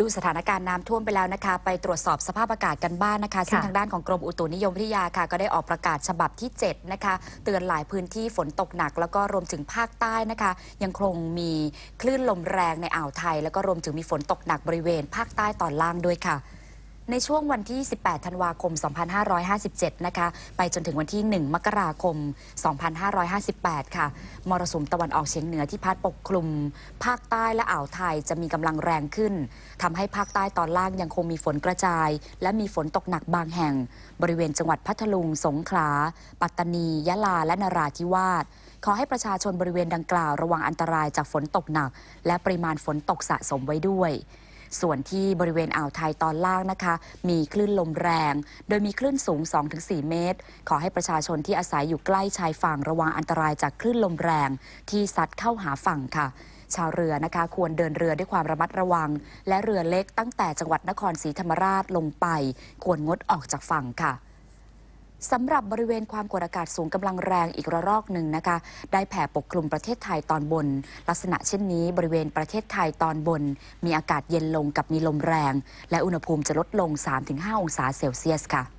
ดูสถานการณ์น้ำท่วมไปแล้วนะคะ ไปตรวจสอบสภาพอากาศกันบ้างนนะคะ ซึ่งค่ะทางด้านของกรมอุตุนิยมวิทยาค่ะ ก็ได้ออกประกาศฉบับที่ 7 นะคะ เตือนหลายพื้นที่ฝนตกหนัก แล้วก็รวมถึงภาคใต้นะคะ ยังคงมีคลื่นลมแรงในอ่าวไทย แล้วก็รวมถึงมีฝนตกหนักบริเวณ ภาคใต้ตอนล่างด้วยค่ะ ในช่วงวันที่ 18 ธันวาคม 2557 นะคะ ไปจนถึงวันที่ 1 มกราคม 2558 ค่ะ มรสุมตะวันออกเฉียงเหนือที่พัดปกคลุม ภาคใต้และอ่าวไทยจะมีกำลังแรงขึ้น ทำให้ภาคใต้ตอนล่างยังคงมีฝนกระจาย และมีฝนตกหนักบางแห่ง บริเวณจังหวัดพัทลุง สงขลา ปัตตานี ยะลา และนราธิวาสขอให้ประชาชนบริเวณดังกล่าวระวังอันตรายจากฝนตกหนัก และปริมาณฝนตกสะสมไว้ด้วย ส่วนที่บริเวณอ่าวไทยตอนล่างนะคะ มีคลื่นลมแรง โดยมีคลื่นสูง 2-4 เมตร ขอให้ประชาชนที่อาศัยอยู่ใกล้ชายฝั่งระวังอันตรายจากคลื่นลมแรง ที่ซัดเข้าหาฝั่งค่ะ ชาวเรือนะคะ ควรเดินเรือด้วยความระมัดระวัง และเรือเล็กตั้งแต่จังหวัดนครศรีธรรมราชลงไป ควรงดออกจากฝั่งค่ะ สำหรับบริเวณความกดอากาศสูงกำลังแรงอีกระลอกหนึ่งนะคะ ได้แผ่ปกคลุมประเทศไทยตอนบน ลักษณะเช่นนี้บริเวณประเทศไทยตอนบน มีอากาศเย็นลงกับมีลมแรง และอุณหภูมิจะลดลง 3-5 องศาเซลเซียสค่ะ